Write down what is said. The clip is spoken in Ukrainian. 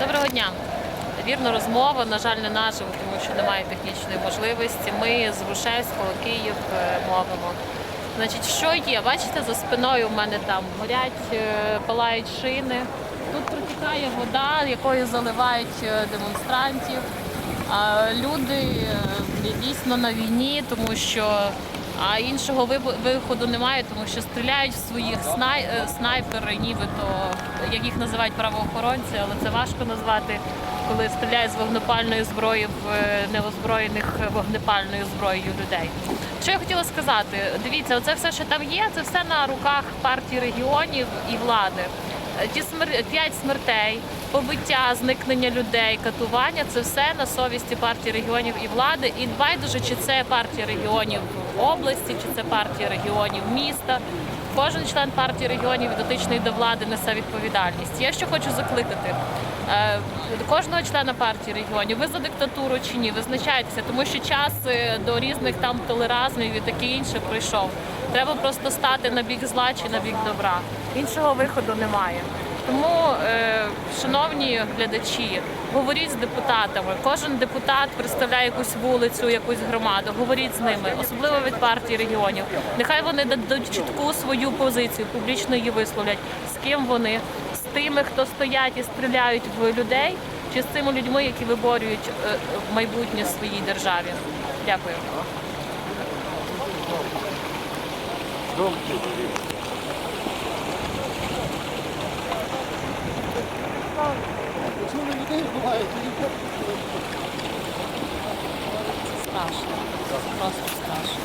Доброго дня. Вірно, розмова, на жаль, не наживо, тому що немає технічної можливості. Ми з Грушевського, Київ е, мовимо. Значить, що є? Бачите, за спиною в мене там горять, е, палають шини. Тут протікає вода, якою заливають е, демонстрантів. А люди дійсно на війні, тому що а іншого виходу немає, тому що стріляють в своїх снай... снайпери, нібито як їх називають правоохоронці, але це важко назвати, коли стріляють з вогнепальної зброї в е, неозброєних вогнепальною зброєю людей. Що я хотіла сказати? Дивіться, оце все, що там є, це все на руках партії регіонів і влади. Е, Ті смер... п'ять смертей, побиття, зникнення людей, катування це все на совісті партії регіонів і влади. І байдуже, чи це партія регіонів області, чи це партія регіонів міста. Кожен член партії регіонів дотичний до влади несе відповідальність. Я що хочу закликати е, кожного члена партії регіонів. Ви за диктатуру чи ні? Визначайтеся, тому що час е, до різних там толеразмів і таке інше прийшов. Треба просто стати на бік зла чи на бік добра. Іншого виходу немає. Тому, е, шановні глядачі, говоріть з депутатами. Кожен депутат представляє якусь вулицю, якусь громаду. Говоріть з ними, особливо від партії регіонів. Нехай вони дадуть чітку свою позицію, публічно її висловлять. З ким вони, з тими, хто стоять і стріляють в людей, чи з цими людьми, які виборюють е, майбутнє своїй державі. Дякую. Страшно. Просто страшно.